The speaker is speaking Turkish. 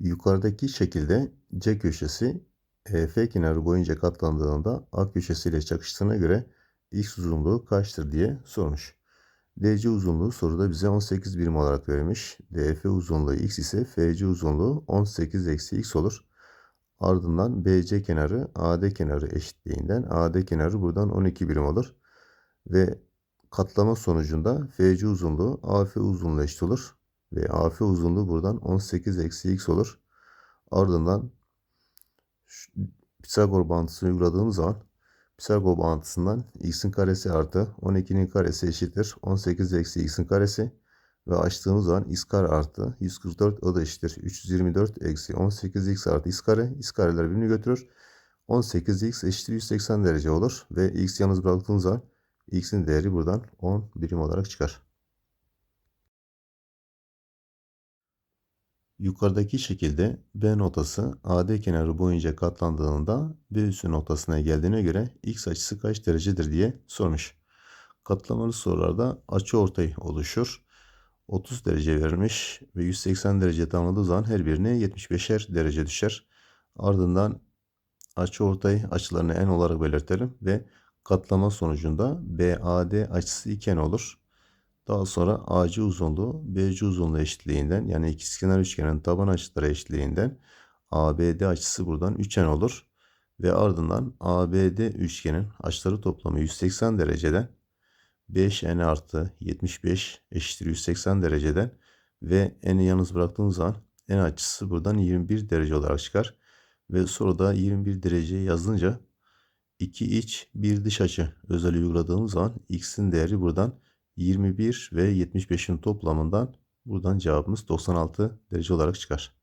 Yukarıdaki şekilde C köşesi EF kenarı boyunca katlandığında A köşesiyle çakıştığına göre X uzunluğu kaçtır diye sormuş. DC uzunluğu soruda bize 18 birim olarak verilmiş. DF uzunluğu X ise FC uzunluğu 18 eksi X olur. Ardından BC kenarı AD kenarı eşitliğinden AD kenarı buradan 12 birim olur. Ve katlama sonucunda FC uzunluğu AF uzunluğu eşit olur. Ve AF uzunluğu buradan 18 eksi X olur. Ardından Pisagor bağıntısını uyguladığımız zaman Pisagor bağıntısından x'in karesi artı 12'nin karesi eşittir. 18 eksi x'in karesi. Ve açtığımız zaman x kare artı 144 o da eşittir. 324 eksi 18x artı x kare. X kareler birbirini götürür. 18x eşittir 180 derece olur. Ve x yalnız bıraktığımız zaman x'in değeri buradan 10 birim olarak çıkar. Yukarıdaki şekilde B notası AD kenarı boyunca katlandığında B üssü noktasına geldiğine göre x açısı kaç derecedir diye sormuş. Katlamalı sorularda açı ortay oluşur. 30 derece verilmiş ve 180 derece tamamladığı zaman her birine 75'er derece düşer. Ardından açı ortay açılarını n olarak belirtelim ve katlama sonucunda BAD açısı 2n olur. Daha sonra AC uzunluğu BC uzunluğu eşitliğinden yani ikizkenar üçgenin taban açıları eşitliğinden ABD açısı buradan 3n olur. Ve ardından ABD üçgenin açıları toplamı 180 dereceden 5n artı 75 eşittir 180 dereceden ve n'i yalnız bıraktığımız zaman n açısı buradan 21 derece olarak çıkar. Ve soruda 21 derece yazılınca 2 iç 1 dış açı özelliği uyguladığımız zaman x'in değeri buradan 21 ve 75'in toplamından buradan cevabımız 96 derece olarak çıkar.